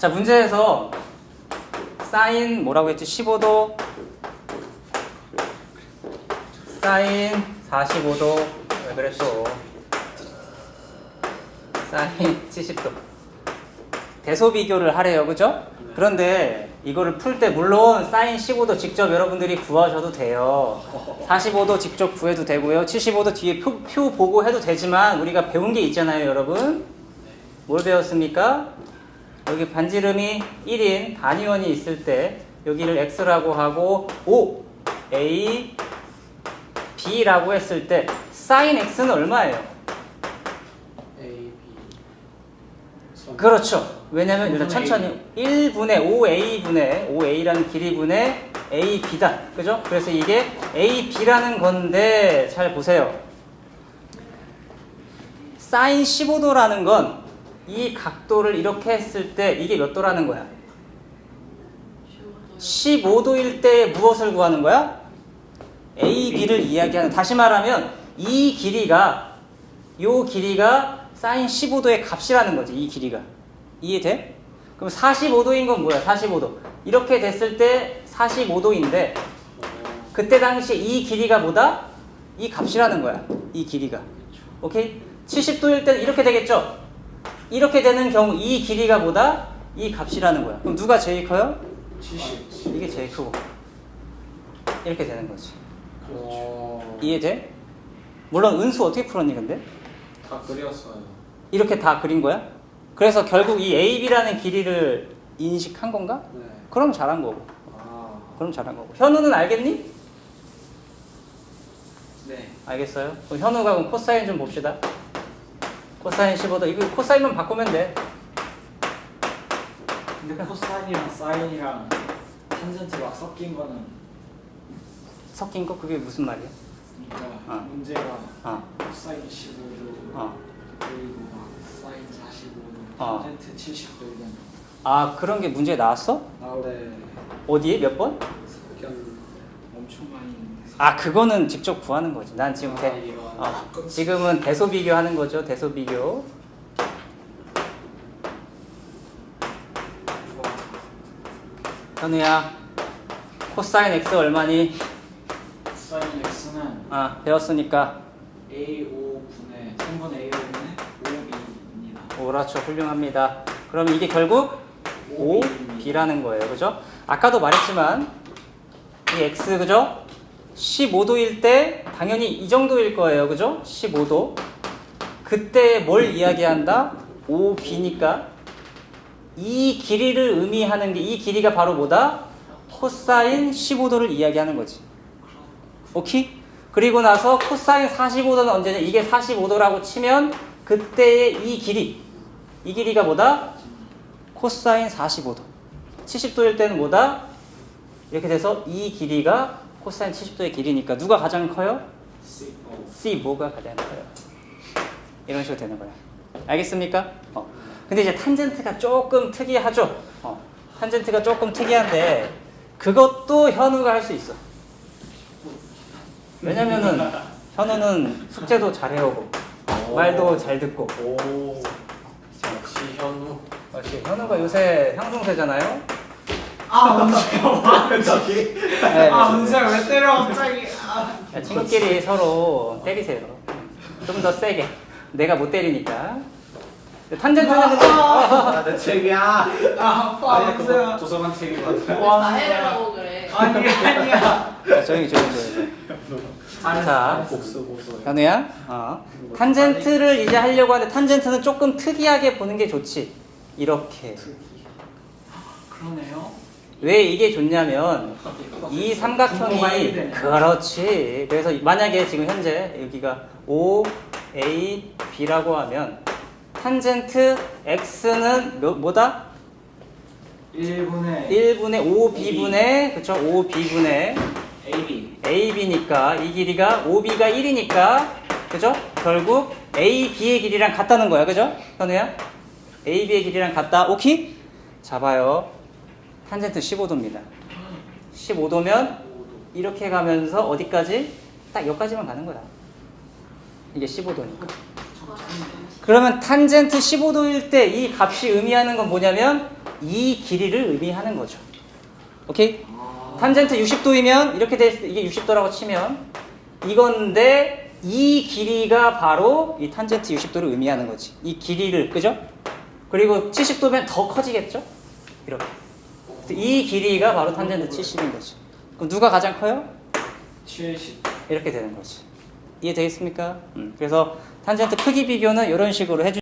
자 문제에서 사인 뭐라고 했지? 15도. 사인 45도. 왜또 사인 70도. 대소 비교를 하래요. 그죠? 그런데 이거를 풀 때 물론 사인 15도 직접 여러분들이 구하셔도 돼요 45도 직접 구해도 되고요 75도 뒤에 표, 표 보고 해도 되지만 우리가 배운 게 있잖아요 여러분 뭘 배웠습니까? 여기 반지름이 1인 단위원이 있을 때 여기를 x라고 하고 O, A, B라고 했을 때 sin x는 얼마예요? A, B. 선. 그렇죠. 왜냐면 일단 5분의 천천히 1분의 5a분의 5a라는 길이분의 ab다. 그죠? 그래서 이게 ab라는 건데 잘 보세요. sin 15도라는 건 이 각도를 이렇게 했을 때 이게 몇 도라는 거야? 15도일 때 무엇을 구하는 거야? AB를 이야기하는 다시 말하면 이 길이가 요 길이가 사인 15도의 값이라는 거지 이 길이가 이해돼? 그럼 45도인 건 뭐야 45도 이렇게 됐을 때 45도인데 그때 당시 이 길이가 뭐다? 이 값이라는 거야 이 길이가 오케이? 70도일 때는 이렇게 되겠죠? 이렇게 되는 경우 이 길이가 뭐다? 이 값이라는 거야 그럼 누가 제일 커요? 70. 이게 제일 크고 이렇게 되는 거지 그렇죠. 이해돼? 물론 은수 어떻게 풀었니 근데? 다 그렸어요. 이렇게 다 그린 거야? 그래서 결국 이 AB라는 길이를 인식한 건가? 네. 그럼 잘한 거고 아. 그럼 잘한 거고 현우는 알겠니? 네. 알겠어요? 그럼 현우가 그럼 코사인 좀 봅시다 코사인 15도 이거 코사인만 바꾸면 돼 근데 코사인이랑 사인이랑 탄젠트 막 섞인 거는 섞인 거 그게 무슨 말이야? 그러니까 아. 문제가 어, 코사인 15도 어. 그리고 막 사인 45도 어. 탄젠트 70도 이런 아 그런 게 문제에 나왔어? 나오래 어디에 몇 번? 엄청 많이 있는데 아 그거는 직접 구하는 거지 난 지금 아, 대, 이거 어, 지금은 대소 비교하는 거죠 대소 비교 현우야 코사인 x 얼마니? 아 배웠으니까 A5분의 3분의 A5분의 5b입니다 오라초 훌륭합니다 그러면 이게 결국 5b라는 거예요 그죠? 아까도 말했지만 이 x 그죠? 15도일 때 당연히 이 정도일 거예요 그죠? 15도 그때 뭘 이야기한다? 5b니까 이 길이를 의미하는 게 이 길이가 바로 뭐다? 코사인 15도를 이야기하는 거지 오케이? 그리고 나서 코사인 45도는 언제냐? 이게 45도라고 치면 그때의 이 길이 이 길이가 뭐다? 코사인 45도 70도일 때는 뭐다? 이렇게 돼서 이 길이가 코사인 70도의 길이니까 누가 가장 커요? C C 뭐가 가장 커요? 이런 식으로 되는 거야. 알겠습니까? 어. 근데 이제 탄젠트가 조금 특이하죠. 어. 탄젠트가 조금 특이한데 그것도 현우가 할 수 있어. 왜냐면은 현우는 숙제도 잘 해오고 말도 잘 듣고. 오. 역시 현우. 역시 현우가 요새 향수세잖아요. 아 은수야 갑자기? 네. 아 은수야 왜 때려 갑자기 아. 야, 친구끼리 서로 때리세요. 좀 더 세게. 내가 못 때리니까. 탄젠트는 근데 아, 내 책이야. 아 아니야, 그거 은수야 도서관 책이거든. 와, 나 해라고 그래. 아니 아니야 자, 조용히 조용히 조용히. 자. 현우야. 어. 탄젠트를 이제 하려고 하는데 탄젠트는 조금 특이하게 보는 게 좋지. 이렇게. 그러네요 왜 이게 좋냐면 이 삼각형이. 그렇지. 그래서 만약에 지금 현재 여기가 O, A, B라고 하면 탄젠트 X는 몇, 뭐다? 1분의 1분의 5B분의 그쵸? 5B분의 AB AB니까 이 길이가 OB가 1이니까 그죠? 결국 AB의 길이랑 같다는 거야 그죠? 현우야? AB의 길이랑 같다 오케이? 잡아요 탄젠트 15도입니다 15도면 이렇게 가면서 어디까지? 딱 여기까지만 가는 거야. 이게 15도니까. 그러면 탄젠트 15도일 때 이 값이 의미하는 건 뭐냐면 이 길이를 의미하는 거죠. 오케이? 탄젠트 60도이면 이렇게 돼 있- 이게 60도라고 치면 이건데 이 길이가 바로 이 탄젠트 60도를 의미하는 거지. 이 길이를 그죠? 그리고 70도면 더 커지겠죠? 이렇게. 이 길이가 바로 탄젠트 70인 거지. 그럼 누가 가장 커요? 70 이렇게 되는 거지. 이해되겠습니까? 음, 그래서 탄젠트 크기 비교는 이런 식으로 해주.